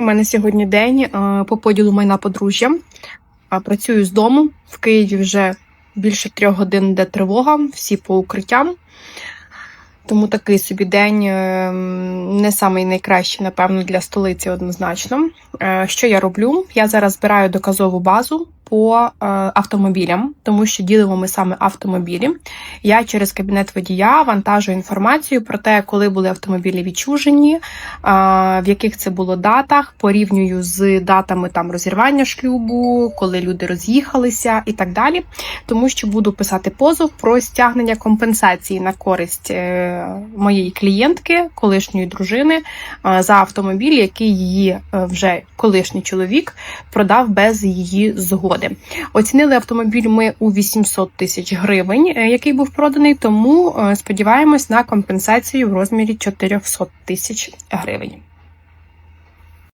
У мене сьогодні день е, по поділу майна подружжя. Працюю з дому. В Києві вже більше трьох годин йде тривога, всі по укриттям. Тому такий собі день е, не самий найкращий, напевно, для столиці однозначно. Е, Що я роблю? Я зараз збираю доказову базу по е, автомобілям, тому що ділимо ми саме автомобілі. Я через кабінет водія вантажу інформацію про те, коли були автомобілі відчужені, е, в яких це було датах, порівнюю з датами там розірвання шлюбу, коли люди роз'їхалися і так далі. Тому що буду писати позов про стягнення компенсації на користь е, моєї клієнтки, колишньої дружини, за автомобіль, який її вже колишній чоловік продав без її згоди. Оцінили автомобіль ми у 800 тисяч гривень, е, який був проданий, тому е, сподіваємось на компенсацію в розмірі 400 тисяч гривень.